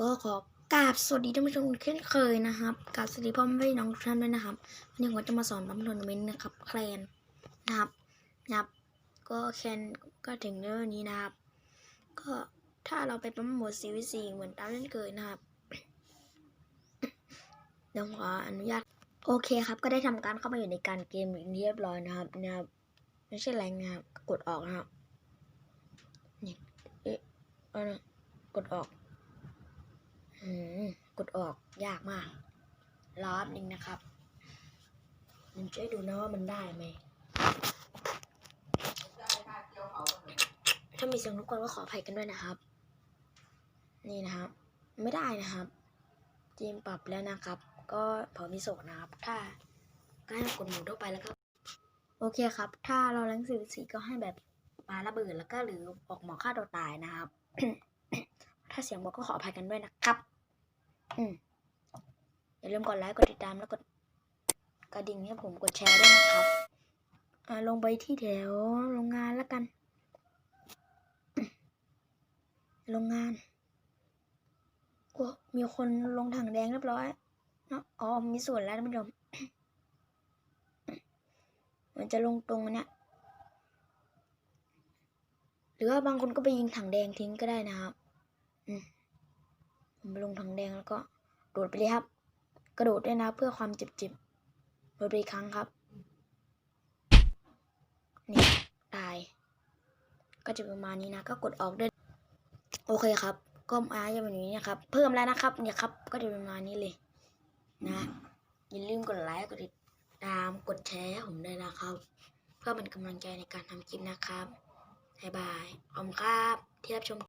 ก็ขอกราบสวัสดีท่านผู้ชมเช่นเคยนะครับกราบสวัสดีพ่อแม่พี่น้องทุกท่านด้วยนะครับวันนี้ผมจะมาสอนปั๊มทัวร์นาเมนต์นะครับแคลนนะครับนะครับ ก็แคลนก็ถึงเรื่องนี้นะครับ ก็ถ้าเราไปปั๊มหมด CVC เหมือนตามเล่นเคยนะครับเดี๋ยวขออนุญาตโอเคครับ ก็ได้ทำการเข้ามาอยู่ในการเกมอย่างเรียบร้อยนะครับนะครับไม่ใช่แรงนะครับกดออกนะครับนี่เอ๊ะอกดออก กดออกยากมากรอบนึงนะครับ มันช่วยดูนะว่ามันได้ไหม ถ้ามีเสียงรบกวนก็ขออภัยกันด้วยนะครับ นี่นะครับ ไม่ได้นะครับจีมปรับแล้วนะครับ ก็พอมีโศกนะครับ ถ้าก็ให้กดหมุนทั่วไปแล้วก็ โอเคครับ ถ้าเราแรงสีสีก็ให้แบบปาระเบิดแล้วก็หรือออกหมอฆ่าตัวตายนะครับ ถ้าเสียงบอกก็ขออภัยกันด้วยนะครับ อืมอย่าลืมกดไลค์กดติดตามแล้วกดกระดิ่งให้ผมกดแชร์ด้วยนะครับ อ่าลงไปที่แถวโรงงานแล้วกัน โรงงานโอ้มีคนลงถังแดงเรียบร้อยเนอะอ๋อมีส่วนแล้วท่านผู้ชมมันจะลงตรงเนี้ยหรือว่าบางคนก็ไปยิงถังแดงทิ้งก็ได้นะครับ อืม ลงถังแดงแล้วก็โดดไปเลยครับ กระโดดด้วยนะเพื่อความเจ็บๆโดดไปอีกครั้งครับ นี่ตาย ก็จะประมาณนี้นะ ก็กดออกด้วย โอเคครับ ก็มาจะเป็นอย่างนี้นะครับ เพิ่มแล้วนะครับ เนี่ยครับ ก็จะประมาณนี้เลย นะอย่าลืมกดไลค์กดติดตามกดแชร์ให้ผมด้วยนะครับ เพื่อเป็นกำลังใจในการทำคลิปนะครับ บ๊ายบาย ขอบคุณครับ ที่รับชม